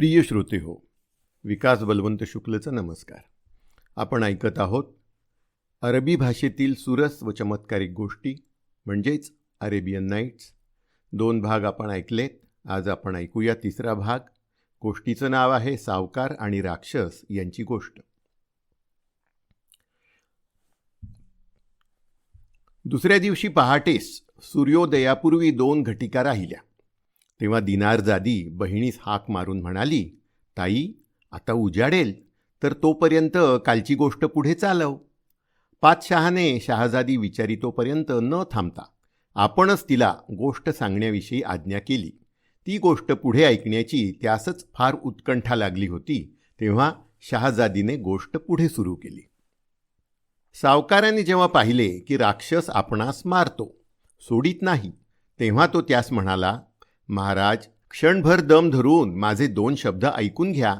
प्रिय श्रोते हो विकास बलवंत शुक्लचा नमस्कार. आपण ऐकत आहोत अरबी भाषेतील सुरस व चमत्कारिक गोष्टी म्हणजेच अरेबियन नाईट्स. दोन भाग आपण ऐकलेत आज आपण ऐकूया तिसरा भाग. गोष्टीचं नाव आहे सावकार आणि राक्षस यांची गोष्ट. दुसऱ्या दिवशी पहाटेस सूर्योदयापूर्वी दोन घटिका राहिल्या. तेव्हा दिनार जादी बहिणीस हाक मारून म्हणाली ताई आता उजाडेल तर तोपर्यंत कालची गोष्ट पुढे चालव. पातशहाने शहाजादी विचारितोपर्यंत न थांबता आपणच तिला गोष्ट सांगण्याविषयी आज्ञा केली. ती गोष्ट पुढे ऐकण्याची त्यासच फार उत्कंठा लागली होती तेव्हा शहाजादीने गोष्ट पुढे सुरू केली. सावकाराने जेव्हा पाहिले की राक्षस आपणास मारतो सोडित नाही तेव्हा तो त्यास म्हणाला महाराज क्षणभर दम धरून माझे दोन शब्द ऐकून घ्या.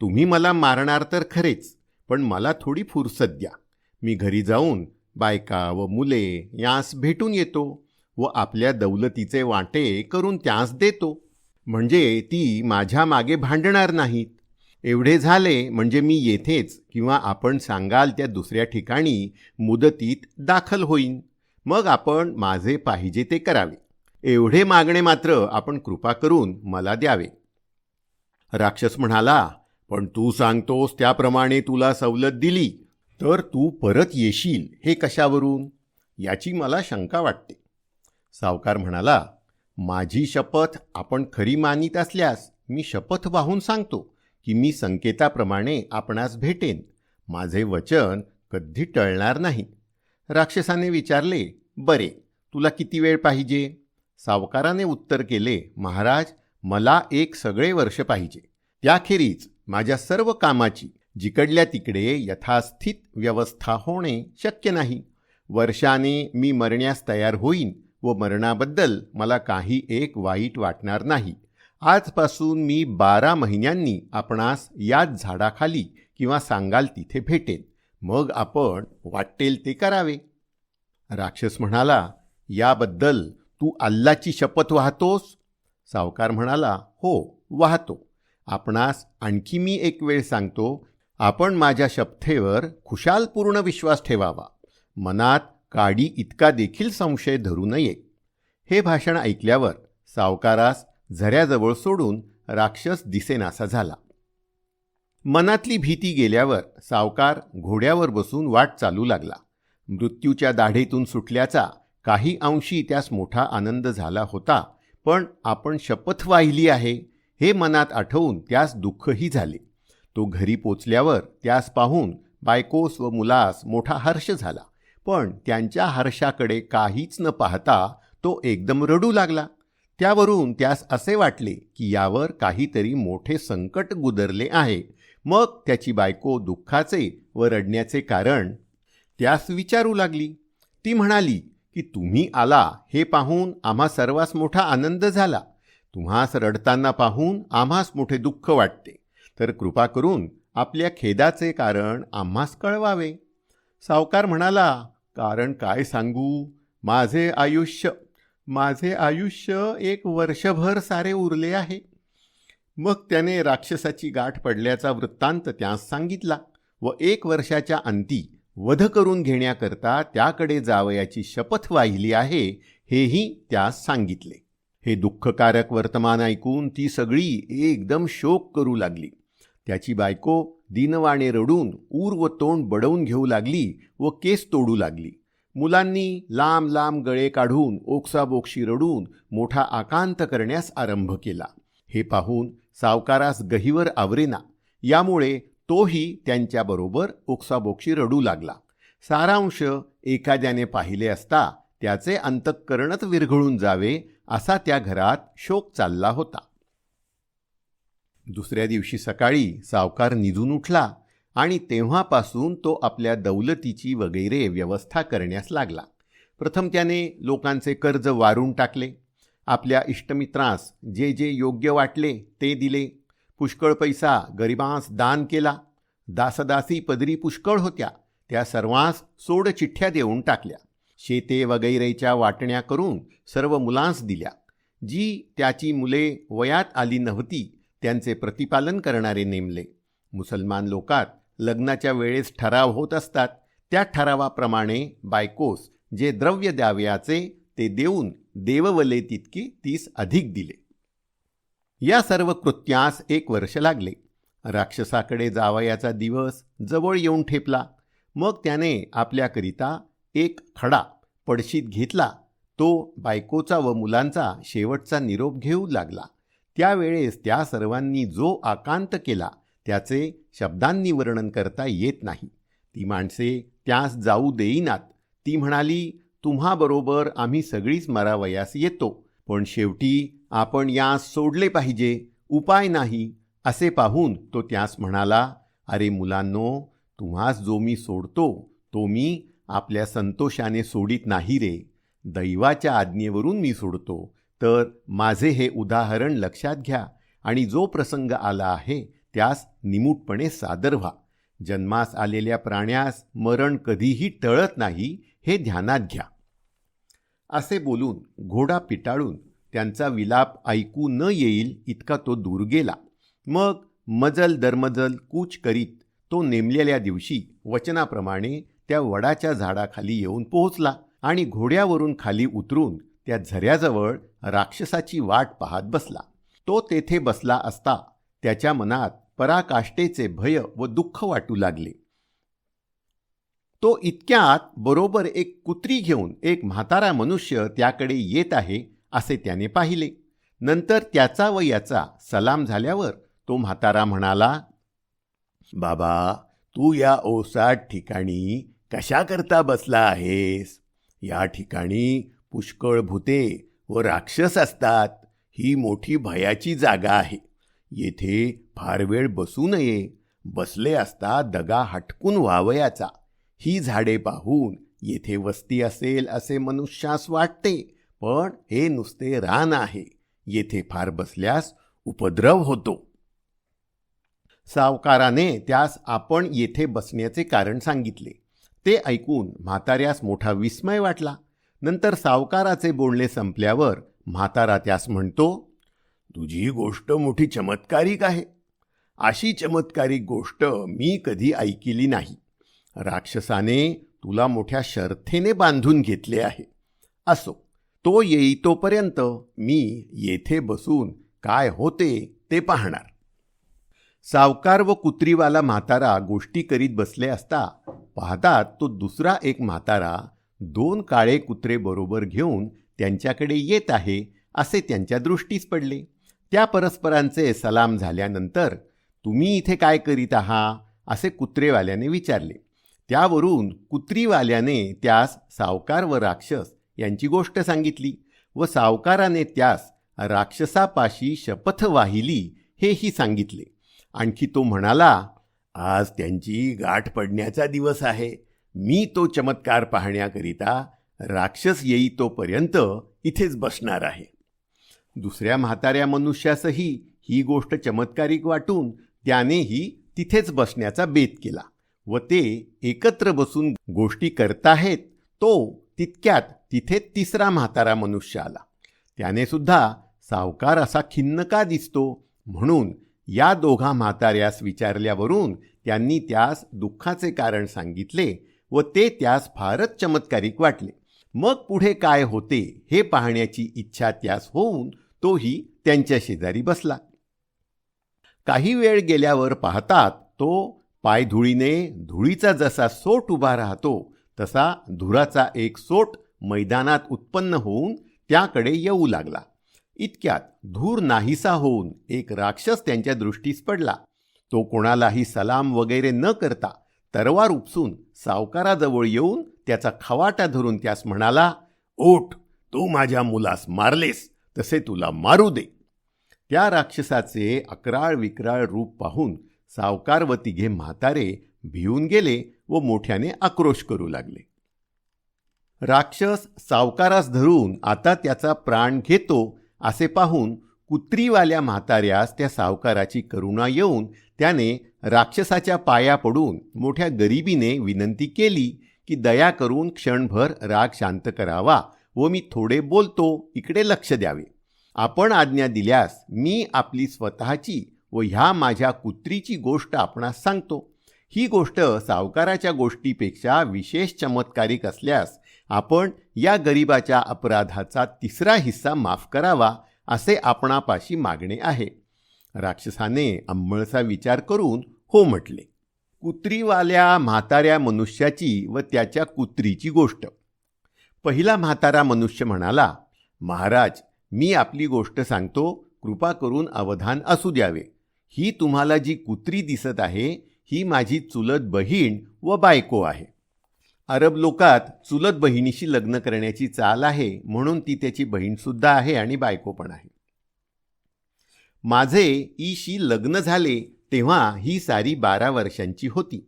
तुम्ही मला मारणार तर खरेच पण मला थोडी फुरसत द्या. मी घरी जाऊन बायका व मुले यास भेटून येतो व आपल्या दौलतीचे वाटे करून त्यास देतो. म्हणजे ती माझ्या मागे भांडणार नाहीत. एवढे झाले म्हणजे मी येथेच किंवा आपण सांगाल त्या दुसऱ्या ठिकाणी मुदतीत दाखल होईन. मग आपण माझे पाहिजे ते करावे. एवढे मागणे मात्र आपण कृपा करून मला द्यावे. राक्षस म्हणाला पण तू सांगतोस त्याप्रमाणे तुला सवलत दिली तर तू परत येशील हे कशावरून? याची मला शंका वाटते. सावकार म्हणाला माझी शपथ आपण खरी मानित असल्यास मी शपथ वाहून सांगतो की मी संकेताप्रमाणे आपणास भेटेन. माझे वचन कधी टळणार नाही. राक्षसाने विचारले बरे तुला किती वेळ पाहिजे? सावकाराने उत्तर केले महाराज मला एक सगळे वर्ष पाहिजे. त्याखेरीज माझ्या सर्व कामाची जिकडल्या तिकडे यथास्थित व्यवस्था होणे शक्य नाही. वर्षाने मी मरण्यास तयार होईन व मरणाबद्दल मला काही एक वाईट वाटणार नाही. आजपासून मी बारा महिन्यांनी आपणास याच झाडाखाली किंवा सांगाल तिथे भेटेन. मग आपण वाटेल ते करावे. राक्षस म्हणाला याबद्दल तू अल्लाची शपथ वाहतोस? सावकार म्हणाला हो वाहतो. आपणास आणखी मी एक वेळ सांगतो. आपण माझ्या शपथेवर खुशालपूर्ण विश्वास ठेवावा. मनात काडी इतका देखील संशय धरू नये. हे भाषण ऐकल्यावर सावकारास झऱ्याजवळ सोडून राक्षस दिसेनासा झाला. मनातली भीती गेल्यावर सावकार घोड्यावर बसून वाट चालू लागला. मृत्यूच्या दाढेतून सुटल्याचा काही अंशी त्यास मोठा आनंद झाला होता पण आपण शपथ वाहिली आहे हे मनात आठवून त्यास दुःखही झाले. तो घरी पोचल्यावर त्यास पाहून बायकोस व मुलास मोठा हर्ष झाला पण त्यांच्या हर्षाकडे काहीच न पाहता तो एकदम रडू लागला. त्यावरून त्यास असे वाटले की यावर काहीतरी मोठे संकट गुदरले आहे. मग त्याची बायको दुःखाचे व रडण्याचे कारण त्यास विचारू लागली. ती म्हणाली की तुम्ही आला हे पाहून आम्हा सर्वांस मोठा आनंद झाला. तुम्हास रडताना पाहून आम्हास मोठे दुःख वाटते. तर कृपा करून आपल्या खेदाचे कारण आम्हास कळवावे. सावकार म्हणाला कारण काय सांगू? माझे आयुष्य माझे आयुष्य एक वर्षभर सारे उरले आहे. मग त्याने राक्षसाची गाठ पडल्याचा वृत्तांत त्यास सांगितला व एक वर्षाच्या अंती वध करून घेण्याकरता त्याकडे जावयाची शपथ वाहिली आहे हेही त्यास सांगितले. हे दुःखकारक वर्तमान ऐकून ती सगळी एकदम शोक करू लागली. त्याची बायको दिनवाणे रडून ऊर व तोंड बडवून घेऊ लागली व केस तोडू लागली. मुलांनी लांब लांब गळे काढून ओक्साबोक्षी रडून मोठा आकांत करण्यास आरंभ केला. हे पाहून सावकारास गहीवर आवरेना. यामुळे तोही त्यांच्याबरोबर ओक्साबोक्षी रडू लागला. सारांश एखाद्याने पाहिले असता त्याचे अंतःकरणच विरघळून जावे असा त्या घरात शोक चालला होता. दुसऱ्या दिवशी सकाळी सावकार निजून उठला आणि तेव्हापासून तो आपल्या दौलतीची वगैरे व्यवस्था करण्यास लागला. प्रथम त्याने लोकांचे कर्ज वारून टाकले. आपल्या इष्टमित्रास जे जे योग्य वाटले ते दिले. पुष्कळ पैसा गरिबांस दान केला. दासदासी पदरी पुष्कळ होत्या. त्या सर्वांस सोड चिठ्ठ्या देऊन टाकल्या. शेते वगैरेच्या वाटण्या करून सर्व मुलांस दिल्या. जी त्याची मुले वयात आली नव्हती त्यांचे प्रतिपालन करणारे नेमले. मुसलमान लोकात लग्नाच्या वेळेस ठराव होत असतात. त्या ठरावाप्रमाणे बायकोस जे द्रव्य द्यावयाचे ते देऊन देववले तितकी तीस अधिक दिले. या सर्व कृत्यास एक वर्ष लागले. राक्षसाकडे जावयाचा दिवस जवळ येऊन ठेपला. मग त्याने आपल्याकरिता एक खडा पडशीत घेतला. तो बायकोचा व मुलांचा शेवटचा निरोप घेऊ लागला. त्यावेळेस त्या सर्वांनी जो आकांत केला त्याचे शब्दांनी वर्णन करता येत नाही. ती माणसे त्यास जाऊ देईनात. ती म्हणाली तुम्हाबरोबर आम्ही सगळीच मरावयास येतो. पण शेवटी आपण यास सोडले पाहिजे उपाय नाही असे पाहून तो त्यास म्हणाला अरे मुलांनो तुम्हास जो मी सोडतो तो मी आपल्या संतोषाने सोडित नाही रे. दैवाच्या आज्ञेवरून मी सोडतो. तर माझे हे उदाहरण लक्षात घ्या आणि जो प्रसंग आला आहे त्यास निमूटपणे सादर व्हा. जन्मास आलेल्या प्राण्यास मरण कधीही टळत नाही हे ध्यानात घ्या. असे बोलून घोडा पिटाळून त्यांचा विलाप ऐकू न येईल इतका तो दूर गेला. मग मजल दरमजल कूच करीत तो नेमलेल्या दिवशी वचनाप्रमाणे त्या वडाच्या झाडाखाली येऊन पोहोचला आणि घोड्यावरून खाली उतरून त्या झऱ्याजवळ राक्षसाची वाट पाहत बसला. तो तेथे बसला असता त्याच्या मनात पराकाष्ठेचे भय व दुःख वाटू लागले. तो इतक्यात बरोबर एक कुत्री घेऊन एक म्हातारा मनुष्य त्याकडे येत आहे असे त्याने पाहिले. नंतर त्याचा व याचा सलाम झाल्यावर तो म्हातारा म्हणाला बाबा तू या ओसाट ठिकाणी कशाकरता बसला आहेस? या ठिकाणी पुष्कळ भूते व राक्षस असतात. ही मोठी भयाची जागा आहे. येथे फार वेळ बसू नये. बसले असता दगा हटकून व्हावयाचा ही झाडे पाहून येथे वस्ती असेल असे मनुष्यास वाटते. पण हे नुसते रान आहे. येथे फार बसल्यास उपद्रव होतो. सावकाराने त्यास आपण येथे बसण्याचे कारण सांगितले. ते ऐकून म्हाताऱ्यास मोठा विस्मय वाटला. नंतर सावकाराचे बोलणे संपल्यावर म्हातारा त्यास म्हणतो तुझी गोष्ट मोठी चमत्कारिक आहे. अशी चमत्कारिक गोष्ट मी कधी ऐकिली नाही. राक्षसाने तुला मोठ्या शर्थेने बांधून घेतले आहे. असो. तो येईतोपर्यंत मी येथे बसून काय होते ते पाहणार. सावकार व कुत्रीवाला म्हातारा गोष्टी करीत बसले असता पाहतात तो दुसरा एक म्हातारा दोन काळे कुत्रे बरोबर घेऊन त्यांच्याकडे येत आहे असे त्यांच्या दृष्टीस पडले. त्या परस्परांचे सलाम झाल्यानंतर तुम्ही इथे काय करीत आहात असे कुत्रेवाल्याने विचारले. त्यावरून कुत्रीवाल्याने त्यास सावकार व राक्षस यांची गोष्ट सांगितली व सावकाराने त्यास राक्षसापाशी शपथ वाहिली हेही सांगितले. आणखी तो म्हणाला आज त्यांची गाठ पडण्याचा दिवस आहे. मी तो चमत्कार पाहण्याकरिता राक्षस येई तोपर्यंत इथेच बसणार आहे. दुसऱ्या म्हाताऱ्या मनुष्यासही ही गोष्ट चमत्कारिक वाटून त्यानेही तिथेच बसण्याचा बेत केला व ते एकत्र बसून गोष्टी करताहेत तो तितक्यात तिथे तिसरा म्हातारा मनुष्य आला. त्याने सुद्धा सावकार असा खिन्न का दिसतो? म्हणून या दोघा म्हाताऱ्यास विचारल्यावरून त्यांनी त्यास दुःखाचे कारण सांगितले व ते त्यास फारच चमत्कारिक वाटले. मग पुढे काय होते हे पाहण्याची इच्छा त्यास होऊन तोही त्यांच्या शेजारी बसला. काही वेळ गेल्यावर पाहतात तो पायधुळीने धुळीचा जसा सोट उभा राहतो तसा धुराचा एक सोट मैदानात उत्पन्न होऊन त्याकडे येऊ लागला. इतक्यात धूर नाहीसा होऊन एक राक्षस त्यांच्या दृष्टीस पडला. तो कोणालाही सलाम वगैरे न करता तरवार उपसून सावकाराजवळ येऊन त्याचा खवाटा धरून त्यास म्हणाला ओठ तू माझ्या मुलास मारलेस तसे तुला मारू दे. त्या राक्षसाचे अकराळ विक्राळ रूप पाहून सावकार व तिघे म्हातारे भिवून गेले व मोठ्याने आक्रोश करू लागले. राक्षस सावकारास धरून आता त्याचा प्राण घेतो असे पाहून कुत्रीवाल्या म्हाताऱ्यास त्या सावकाराची करुणा येऊन त्याने राक्षसाच्या पाया पडून मोठ्या गरिबीने विनंती केली की दया करून क्षणभर राग शांत करावा व मी थोडे बोलतो इकडे लक्ष द्यावे. आपण आज्ञा दिल्यास मी आपली स्वतःची व ह्या माझ्या कुत्रीची गोष्ट आपणास सांगतो. ही गोष्ट सावकाराच्या गोष्टीपेक्षा विशेष चमत्कारिक असल्यास आपण या गरिबाच्या अपराधाचा तिसरा हिस्सा माफ करावा असे आपणापाशी मागणे आहे. राक्षसाने अंबळचा विचार करून हो म्हटले. कुत्रीवाल्या म्हाताऱ्या मनुष्याची व त्याच्या कुत्रीची गोष्ट. पहिला म्हातारा मनुष्य म्हणाला महाराज मी आपली गोष्ट सांगतो कृपा करून अवधान असू द्यावे. ही तुम्हाला जी कुत्री दिसत आहे ही माझी चुलत बहीण व बायको आहे. अरब लोकात चुलत बहिणीशी लग्न करण्याची चाल आहे म्हणून ती त्याची बहीणसुद्धा आहे आणि बायको पण आहे. माझे ईशी लग्न झाले तेव्हा ही सारी बारा वर्षांची होती.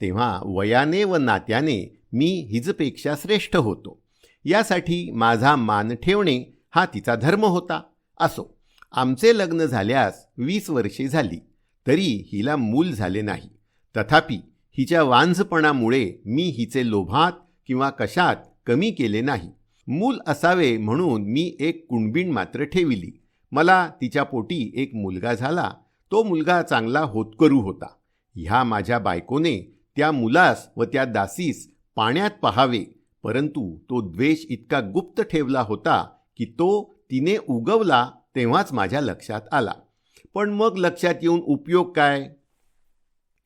तेव्हा वयाने व नात्याने मी हिजपेक्षा श्रेष्ठ होतो. यासाठी माझा मान ठेवणे हा तिचा धर्म होता. असो आमचे लग्न झाल्यास वीस वर्षे झाली तरी हिला मूल झाले नाही. तथापि हिच्या वांझपणामुळे मी हिचे लोभात किंवा कशात कमी केले नाही. मूल असावे म्हणून मी एक कुणबीण मात्र ठेविली. मला तिच्या पोटी एक मुलगा झाला. तो मुलगा चांगला होतकरू होता. ह्या माझ्या बायकोने त्या मुलास व त्या दासीस पाण्यात पहावे परंतु तो द्वेष इतका गुप्त ठेवला होता की तो तिने उगवला तेव्हाच माझ्या लक्षात आला. पण मग लक्षात येऊन उपयोग काय?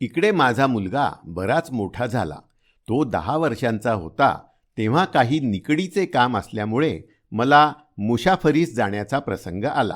इकडे माझा मुलगा बराच मोठा झाला. तो दहा वर्षांचा होता. तेव्हा काही निकडीचे काम असल्यामुळे मला मुसाफरीस जाण्याचा प्रसंग आला.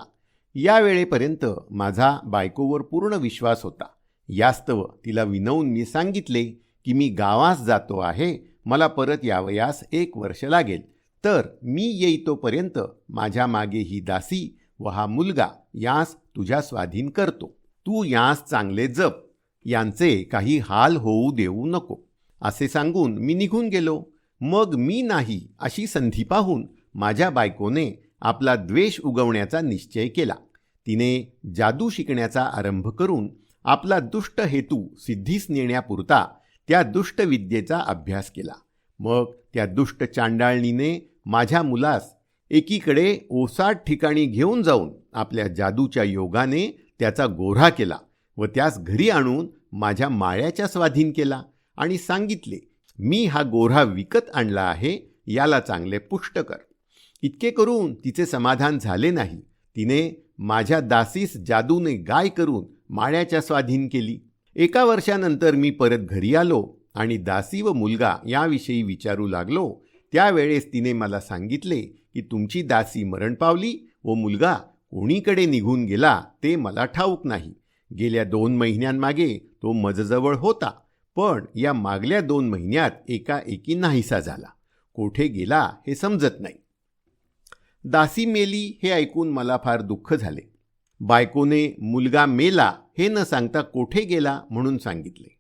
या वेळेपर्यंत माझा बायकोवर पूर्ण विश्वास होता. यास्तव तिला विनवून मी सांगितले की मी गावास जातो आहे. मला परत यावयास एक वर्ष लागेल. तर मी येईतोपर्यंत माझ्या मागे ही दासी व हा मुलगा यास तुझ्या स्वाधीन करतो. तू यास चांगले जप. यांचे काही हाल होऊ देऊ नको. असे सांगून मी निघून गेलो. मग मी नाही अशी संधी पाहून माझ्या बायकोने आपला द्वेष उगवण्याचा निश्चय केला. तिने जादू शिकण्याचा आरंभ करून आपला दुष्ट हेतू सिद्धीस नेण्यापुरता त्या दुष्ट विद्येचा अभ्यास केला. मग त्या दुष्ट चांडाळणीने माझ्या मुलास एकीकडे ओसाट ठिकाणी घेऊन जाऊन आपल्या जादूच्या योगाने त्याचा गोऱ्हा केला. व त्यास घरी आणून माझ्या माळ्याच्या स्वाधीन केला आणि सांगितले मी हा गोऱ्हा विकत आणला आहे याला चांगले पुष्ट कर. इतके करून तिचे समाधान झाले नाही. तिने माझ्या दासीस जादूने गाय करून माळ्याच्या स्वाधीन केली. एका वर्षानंतर मी परत घरी आलो आणि दासी व मुलगा याविषयी विचारू लागलो. त्यावेळेस तिने मला सांगितले की तुमची दासी मरण पावली व मुलगा कोणीकडे निघून गेला ते मला ठाऊक नाही. गेल्या दोन महिन्यांमागे तो मजजवळ होता पण या मागल्या दोन महिन्यात एकाएकी नाहीसा झाला. कोठे गेला हे समजत नाही. दासी मेली हे ऐकून मला फार दुःख झाले. बायकोने मुलगा मेला हे न सांगता कोठे गेला म्हणून सांगितले.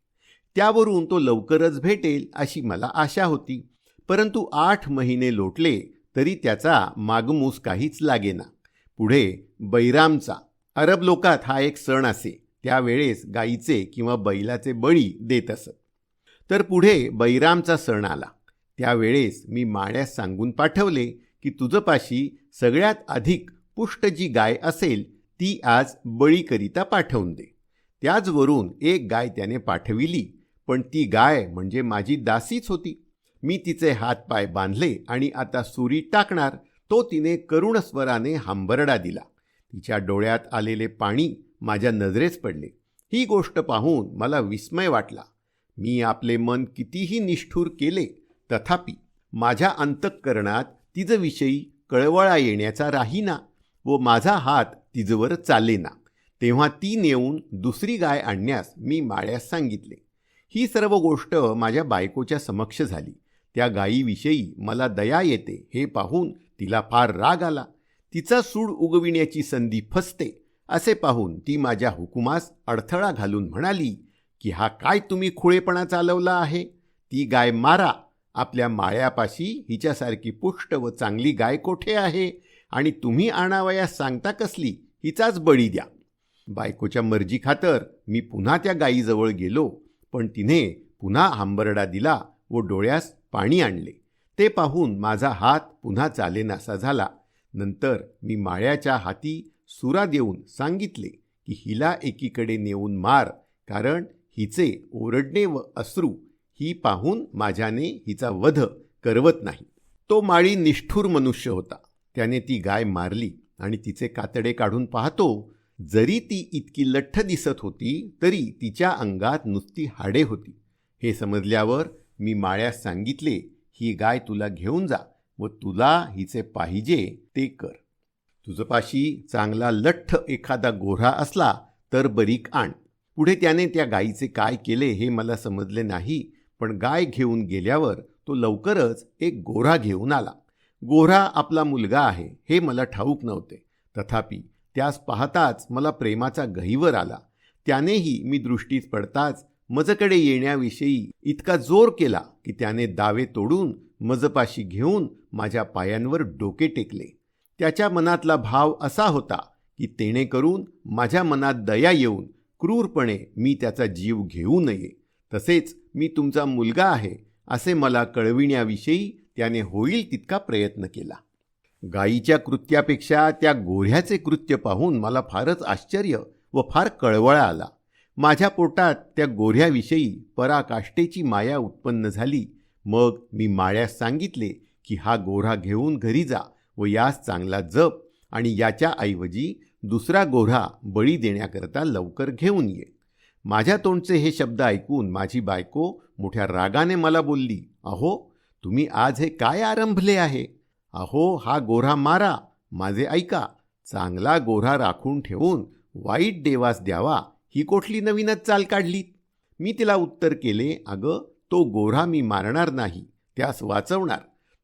त्यावरून तो लवकरच भेटेल अशी मला आशा होती परंतु आठ महिने लोटले तरी त्याचा मागमूस काहीच लागेना पुढे बैरामचा अरब लोकात हा एक सण असे. त्यावेळेस गाईचे किंवा बैलाचे बळी देत असत. तर पुढे बैरामचा सण आला. त्यावेळेस मी माळ्यास सांगून पाठवले की तुझपाशी सगळ्यात अधिक पुष्ट जी गाय असेल ती आज बळीकरिता पाठवून दे. त्याचवरून एक गाय त्याने पाठविली पण ती गाय म्हणजे माझी दासीच होती. मी तिचे हातपाय बांधले आणि आता सुरी टाकणार तो तिने करुण स्वराने हांबरडा दिला. तिच्या डोळ्यात आलेले पाणी माझ्या नजरेस पडले. ही गोष्ट पाहून मला विस्मय वाटला. मी आपले मन कितीही निष्ठूर केले तथापि माझ्या अंतःकरणात तिजविषयी कळवळा येण्याचा राहीना व माझा हात तिजवर चालेना. तेव्हा ती नेऊन दुसरी गाय आणण्यास मी माळ्यास सांगितले. ही सर्व गोष्ट माझ्या बायकोच्या समक्ष झाली. त्या गायीविषयी मला दया येते हे पाहून तिला फार राग आला. तिचा सूड उगविण्याची संधी फसते असे पाहून ती माझ्या हुकुमास अडथळा घालून म्हणाली की हा काय तुम्ही खुळेपणा चालवला आहे? ती गाय मारा आपल्या माळ्यापाशी हिच्यासारखी पुष्ट व चांगली गाय कोठे आहे? आणि तुम्ही आणावयास सांगता कसली? हिचाच बळी द्या. बायकोच्या मर्जी खातर मी पुन्हा त्या गायीजवळ गेलो पण तिने पुन्हा आंबरडा दिला व डोळ्यास पाणी आणले. ते पाहून माझा हात पुन्हा चालेनासा झाला. नंतर मी माळ्याच्या हाती सुरा देऊन सांगितले की हिला एकीकडे नेऊन मार कारण हिचे ओरडणे व अश्रू ही पाहून माझ्याने हिचा वध करवत नाही. तो माळी निष्ठूर मनुष्य होता. त्याने ती गाय मारली आणि तिचे कातडे काढून पाहतो जरी ती इतकी लठ्ठ दिसत होती तरी तिच्या अंगात नुसती हाडे होती. हे समजल्यावर मी माळ्यास सांगितले ही गाय तुला घेऊन जा व तुला हिचे पाहिजे ते कर. तुझपाशी चांगला लठ्ठ एखादा गोरा असला तर बरीक आण. पुढे त्याने त्या गायीचे काय केले हे मला समजले नाही पण गाय घेऊन गेल्यावर तो लवकरच एक गोरा घेऊन आला. गोरा आपला मुलगा आहे हे मला ठाऊक नव्हते. तथापि त्यास पाहताच मला प्रेमाचा गहिवर आला. त्यानेही मी दृष्टीत पडताच मजकडे येण्याविषयी इतका जोर केला की त्याने दावे तोडून मजपाशी घेऊन माझ्या पायांवर डोके टेकले. त्याच्या मनातला भाव असा होता की तेणे करून माझ्या मनात दया येऊन क्रूरपणे मी त्याचा जीव घेऊ नये. तसेच मी तुमचा मुलगा आहे असे मला कळविण्याविषयी त्याने होईल तितका प्रयत्न केला. गायीच्या कृत्यापेक्षा त्या गोऱ्ह्याचे कृत्य पाहून मला फारच आश्चर्य व फार कळवळा आला. माझ्या पोटात त्या गोऱ्ह्याविषयी पराकाष्ठेची माया उत्पन्न झाली. मग मी माळ्यास सांगितले की हा गोऱ्हा घेऊन घरी जा व यास चांगला जप आणि याच्या ऐवजी दुसरा गोऱ्हा बळी देण्याकरता लवकर घेऊन ये. माझ्या तोंडचे हे शब्द ऐकून माझी बायको मोठ्या रागाने मला बोलली अहो तुम्ही आज हे काय आरंभले आहे? अहो हा गोऱ्हा मारा माझे ऐका चांगला गोऱ्हा राखून ठेवून वाईट देवास द्यावा ही कोठली नवीनच चाल काढली? मी तिला उत्तर केले अगं तो गोरा मी मारणार नाही त्यास वाचवणार.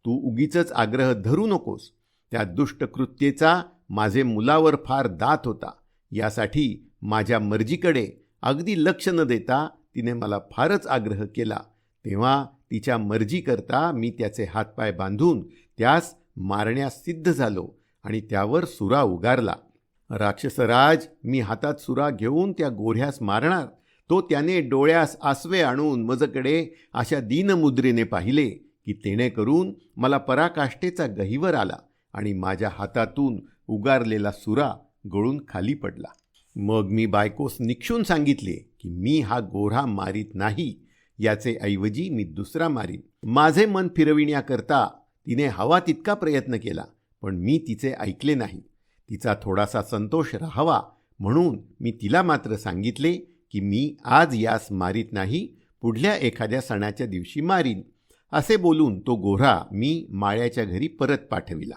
तू उगीच आग्रह धरू नकोस. त्या दुष्टकृत्येचा माझे मुलावर फार दात होता. यासाठी माझ्या मर्जीकडे अगदी लक्ष न देता तिने मला फारच आग्रह केला. तेव्हा तिच्या मर्जीकरता मी त्याचे हातपाय बांधून त्यास मारण्यास सिद्ध झालो आणि त्यावर सुरा उगारला. राक्षसराज मी हातात सुरा घेऊन त्या गोऱ्ह्यास मारणार. तो त्याने डोळ्यास आसवे आणून मजकडे अशा दीनमुद्रेने पाहिले की तेणे करून मला पराकाष्ठेचा गहिवर आला आणि माझ्या हातातून उगारलेला सुरा गळून खाली पडला. मग मी बायकोस निक्षून सांगितले की मी हा गोरा मारीत नाही याचे ऐवजी मी दुसरा मारीन. माझे मन फिरविण्याकरता तिने हवा तितका प्रयत्न केला पण मी तिचे ऐकले नाही. तिचा थोडासा संतोष राहावा म्हणून मी तिला मात्र सांगितले की मी आज यास मारीत नाही पुढल्या एखाद्या सणाच्या दिवशी मारीन असे बोलून तो गोरा मी माळ्याच्या घरी परत पाठविला.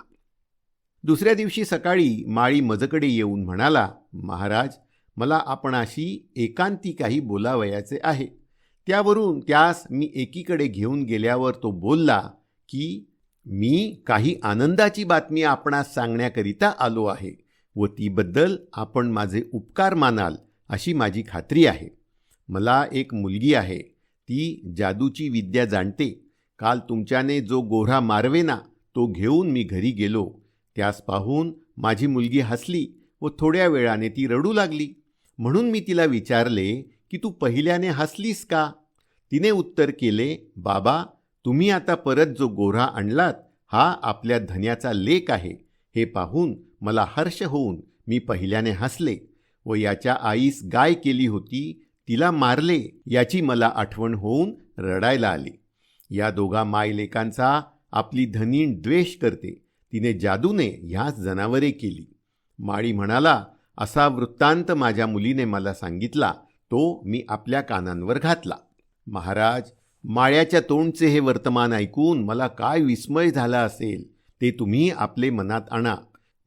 दुसऱ्या दिवशी सकाळी माळी मजकडे येऊन म्हणाला महाराज मला आपणाशी एकांती काही बोलावयाचे आहे. त्यावरून त्यास मी एकीकडे घेऊन गेल्यावर तो बोलला की मी काही आनंदाची बातमी आपणास सांगण्याकरिता आलो आहे व तीबद्दल आपण माझे उपकार मानाल अशी माझी खात्री आहे. मला एक मुलगी आहे. ती जादूची विद्या जाणते. काल तुमच्याने जो गोरा मारवेना तो घेऊन मी घरी गेलो. त्यास पाहून माझी मुलगी हसली व थोड्या वेळाने ती रडू लागली. म्हणून मी तिला विचारले की तू पहिल्याने हसलीस का? तिने उत्तर केले बाबा तुम्ही आता परत जो गोरा आणलात हा आपल्या धन्याचा लेख आहे. हे पाहून मला हर्ष होऊन मी पहिल्याने हसले व याच्या आईस गाय केली होती तिला मारले याची मला आठवण होऊन रडायला आली. या दोघा मायलेकांचा आपली धनीण द्वेष करते. तिने जादूने ह्याच जनावरे केली. माळी म्हणाला असा वृत्तांत माझ्या मुलीने मला सांगितला तो मी आपल्या कानांवर घातला. महाराज माळ्याच्या तोंडचे हे वर्तमान ऐकून मला काय विस्मय झाला असेल ते तुम्ही आपले मनात आणा.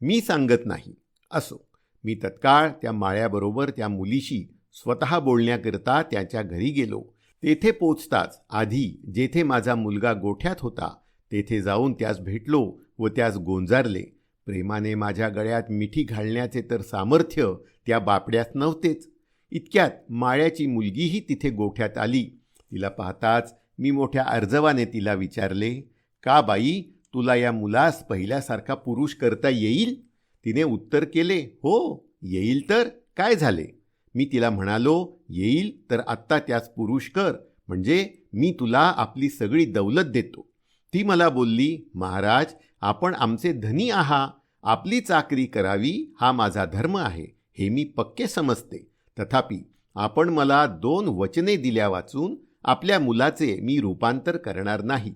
मी सांगत नाही. असो. मी तत्काळ त्या माळ्याबरोबर त्या मुलीशी स्वतः बोलण्याकरता त्याच्या घरी गेलो. तेथे पोचताच आधी जेथे माझा मुलगा गोठ्यात होता तेथे जाऊन त्यास भेटलो व त्यास गोंजारले. प्रेमाने माझ्या गळ्यात मिठी घालण्याचे तर सामर्थ्य त्या बापड्यात नव्हतेच. इतक्यात माळ्याची मुलगीही तिथे गोठ्यात आली. तिला पाहताच मी मोठ्या अर्जवाने तिला विचारले का बाई तुला या मुलास पहिल्यासारखा पुरुष करता येईल? तिने उत्तर केले हो येईल तर काय झाले? मी तिला म्हणालो येईल तर आत्ता त्यास पुरुष कर म्हणजे मी तुला आपली सगळी दौलत देतो. ती मला बोलली महाराज आपण आमचे धनी आहा आपली चाकरी करावी हा माझा धर्म आहे हे मी पक्के समजते. तथापि आपण मला दोन वचने दिल्या वाचून आपल्या मुलाचे मी रूपांतर करणार नाही.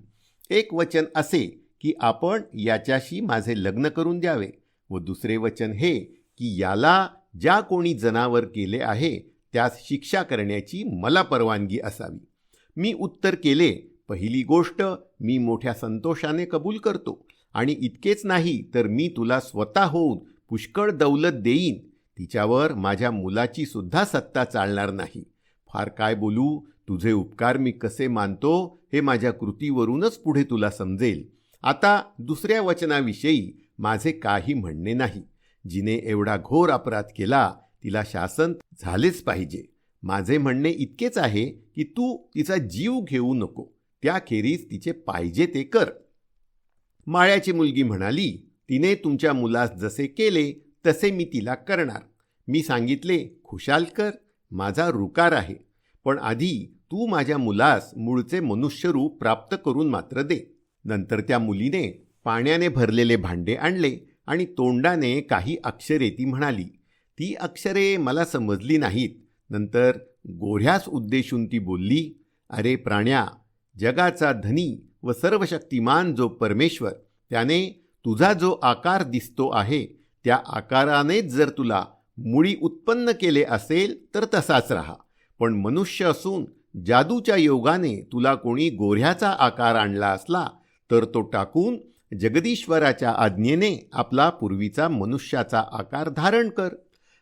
एक वचन असे की आपण याच्याशी माझे लग्न करून द्यावे व दुसरे वचन हे की याला ज्या कोणी जनावर केले आहे त्यास शिक्षा करण्याची मला परवानगी असावी. मी उत्तर केले पहिली गोष्ट मी मोठ्या संतोषाने कबूल करतो. आणि इतकेच नाही तर मी तुला स्वतः होऊन पुष्कळ दौलत देईन. तिच्यावर माझ्या मुलाची सुद्धा सत्ता चालणार नाही. फार काय बोलू? तुझे उपकार मी कसे मानतो हे माझ्या कृतीवरूनच पुढे तुला समजेल. आता दुसऱ्या वचनाविषयी माझे काही म्हणणे नाही. जिने एवढा घोर अपराध केला तिला शासन झालेच पाहिजे. माझे म्हणणे इतकेच आहे की तू तिचा जीव घेऊ नको. त्याखेरीज तिचे पाहिजे ते कर. माळ्याची मुलगी म्हणाली तिने तुमच्या मुलास जसे केले तसे मी तिला करणार. मी सांगितले खुशाल कर माझा रुकार आहे. पण आधी तू माझ्या मुलास मूळचे मनुष्यरूप प्राप्त करून मात्र दे. नंतर त्या मुलीने पाण्याने भरलेले भांडे आणले आणि तोंडाने काही अक्षरे ती म्हणाली ती अक्षरे मला समजली नाहीत. नंतर गोऱ्यास उद्देशून ती बोलली अरे प्राण्या जगाचा धनी व सर्वशक्तिमान जो परमेश्वर त्याने तुझा जो आकार दिसतो आहे त्या आकारानेच जर तुला मुळी उत्पन्न केले असेल तर तसाच राहा. पण मनुष्य असून जादूच्या योगाने तुला कोणी गोऱ्ह्याचा आकार आणला असला तर तो टाकून जगदीश्वराच्या आज्ञेने आपला पूर्वीचा मनुष्याचा आकार धारण कर.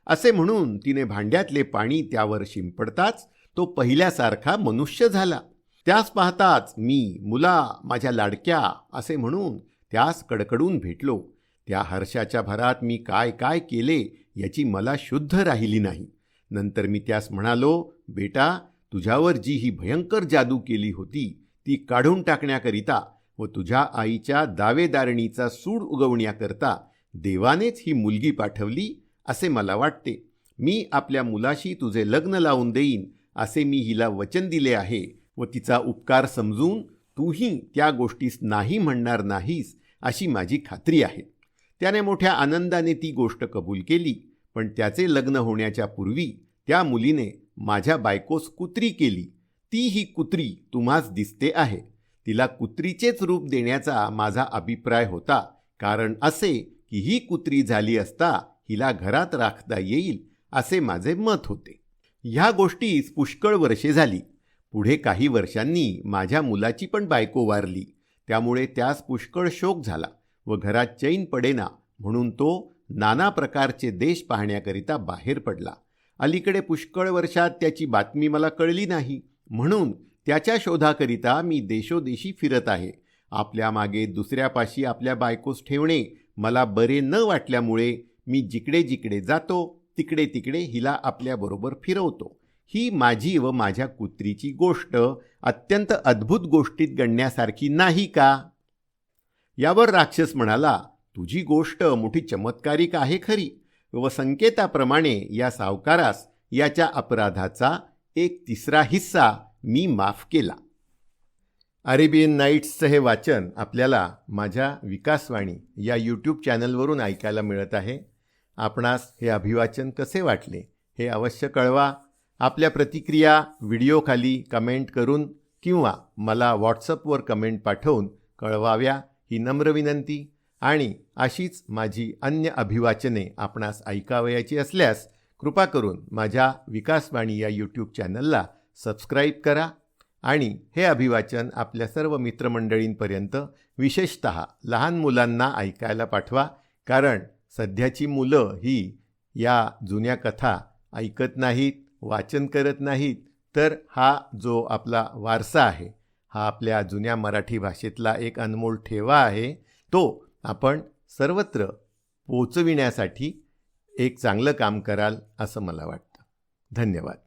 असे म्हणून तिने भांड्यातले पाणी त्यावर शिंपडताच तो पहिल्यासारखा मनुष्य झाला. त्यास पाहताच मी मुला माझ्या लाडक्या असे म्हणून त्यास कडकडून भेटलो. त्या हर्षाच्या भरात मी काय काय केले याची मला शुद्ध राहिली नाही. नंतर मी त्यास म्हणालो बेटा तुझ्यावर जी ही भयंकर जादू केली होती ती काढून टाकण्याकरिता व तुझ्या आईच्या दावेदारणीचा सूड उगवण्याकरता देवानेच ही मुलगी पाठवली असे मला वाटते. मी आपल्या मुलाशी तुझे लग्न लावून देईन असे मी हिला वचन दिले आहे व तिचा उपकार समजून तूही त्या गोष्टीस नाही म्हणणार नाहीस अशी माझी खात्री आहे. त्याने मोठ्या आनंदाने ती गोष्ट कबूल केली पण त्याचे लग्न होण्याच्या पूर्वी त्या मुलीने माझ्या बायकोस कुत्री केली. ती ही कुत्री तुम्हास दिसते आहे. तिला कुत्रीचेच रूप देण्याचा माझा अभिप्राय होता. कारण असे की ही कुत्री झाली असता हिला घरात राखता येईल असे माझे मत होते. ह्या गोष्टीस पुष्कळ वर्षे झाली. पुढे काही वर्षांनी माझ्या मुलाची पण बायको वारली. त्यामुळे त्यास पुष्कळ शोक झाला व घरात चैन पडेना म्हणून तो नाना प्रकारचे देश पाहण्याकरिता बाहेर पडला. अलीकडे पुष्कळ वर्षात त्याची बातमी मला कळली नाही. म्हणून त्याच्या शोधाकरिता मी देशोदेशी फिरत आहे. आपल्या मागे दुसऱ्यापाशी आपल्या बायकोस ठेवणे मला बरे न वाटल्यामुळे मी जिकडे जिकडे जातो तिकडे तिकडे हिला आपल्याबरोबर फिरवतो. ही माझी व माझ्या कुत्रीची गोष्ट अत्यंत अद्भुत गोष्टीत गणण्यासारखी नाही का? यावर राक्षस म्हणाला तुझी गोष्ट मोठी चमत्कारिक आहे खरी. व संकेताप्रमाणे या सावकारास याच्या अपराधाचा एक तिसरा हिस्सा मी माफ केला. अरेबियन नाईट्सचं हे वाचन आपल्याला माझ्या विकासवाणी या यूट्यूब चॅनलवरून ऐकायला मिळत आहे. आपणास हे अभिवाचन कसे वाटले हे अवश्य कळवा. आपल्या प्रतिक्रिया व्हिडिओखाली कमेंट करून किंवा मला व्हॉट्सअपवर कमेंट पाठवून कळवाव्या ही नम्र विनंती. आणि अशीच माझी अन्य अभिवाचने आपणास ऐकावयाची असल्यास कृपा करून माझ्या विकासवाणी या यूट्यूब चॅनलला सबस्क्राईब करा आणि हे अभिवाचन आपल्या सर्व मित्रमंडळींपर्यंत विशेषत लहान मुलांना ऐकायला पाठवा कारण सध्याची मुलं ही या जुन्या कथा ऐकत नाहीत वाचन करत नाहीत तर हा जो आपला वारसा आहे हा आपल्या जुन्या मराठी भाषेतला एक अनमोल ठेवा आहे तो आपण सर्वत्र पोचविण्यासाठी एक चांगलं काम कराल असं मला वाटतं. धन्यवाद.